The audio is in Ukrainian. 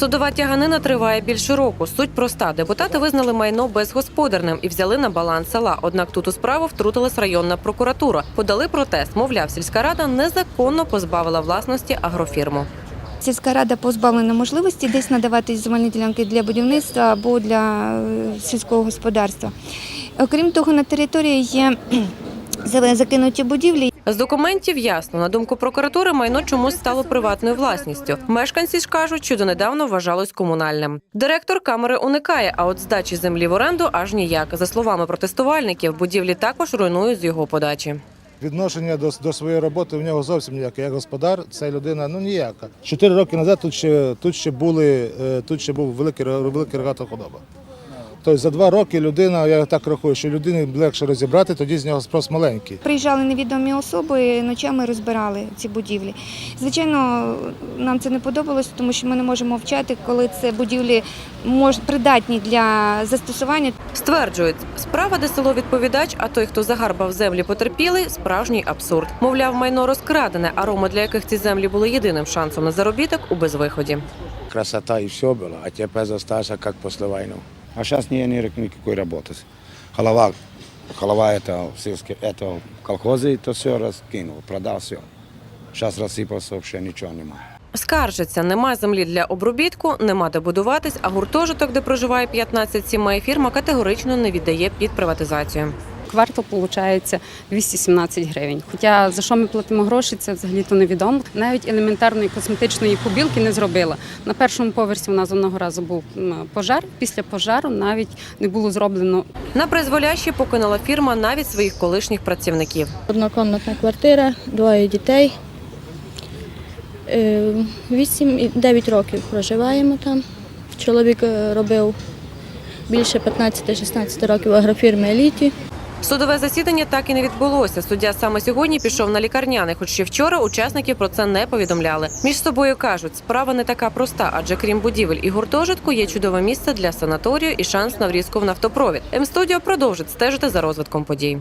Судова тяганина триває більше року. Суть проста. Депутати визнали майно безгосподарним і взяли на баланс села. Однак тут у справу втрутилась районна прокуратура. Подали протест. Мовляв, сільська рада незаконно позбавила власності агрофірму. Сільська рада позбавлена можливості десь надавати земельні ділянки для будівництва або для е, сільського господарства. Окрім того, на території є закинуті будівлі, З документів ясно, на думку прокуратури, майно чомусь стало приватною власністю. Мешканці ж кажуть, що донедавна вважалось комунальним. Директор камери уникає, а от здачі землі в оренду аж ніяк. За словами протестувальників, будівлі також руйнують з його подачі. Відношення до, до своєї роботи в нього зовсім ніяке. Як господар, ця людина ну ніяка. Чотири роки назад тут ще, тут ще були, е, тут ще був великий, великий рогата худоба. Тобто за два роки людина, я так рахую, що людині легше розібрати, тоді з нього спрос маленький. приїжджали невідомі особи, ночами розбирали ці будівлі. Звичайно, нам це не подобалося, тому що ми не можемо вчати, коли це будівлі мож, придатні для застосування. Стверджують, справа, де село відповідач, а той, хто загарбав землі, потерпілий, справжній абсурд. Мовляв, майно розкрадене, а рома, для яких ці землі були єдиним шансом на заробіток у безвиході. красота и все было, а теперь остался как после войны. А сейчас не, не никакой работы. Голова, голова это, сельские, это колхозы, то все раскинул, продал все. Сейчас рассыпался, вообще ничего нема. Скаржиться, нема землі для обробітку, нема де будуватись, а гуртожиток, де проживає 15 сімей, фірма категорично не віддає під приватизацію. Квартал виходить 217 гривень. Хоча за що ми платимо гроші, це взагалі то невідомо. Навіть елементарної косметичної побілки не зробила. На першому поверсі у нас одного разу був пожар. Після пожару навіть не було зроблено На призволяще покинула фірма навіть своїх колишніх працівників. Однокомнатна квартира, двоє дітей. Е, Вісім і 9 років проживаємо там. Чоловік е, робив більше 15-16 років в агрофірмі еліті. Судове засідання так і не відбулося. Суддя саме сьогодні пішов на лікарняний, хоч ще вчора учасники про це не повідомляли. Між собою кажуть, справа не така проста, адже крім будівель і гуртожитку є чудове місце для санаторію і шанс на врізку в нафтопровід. М-студіо продовжить стежити за розвитком подій.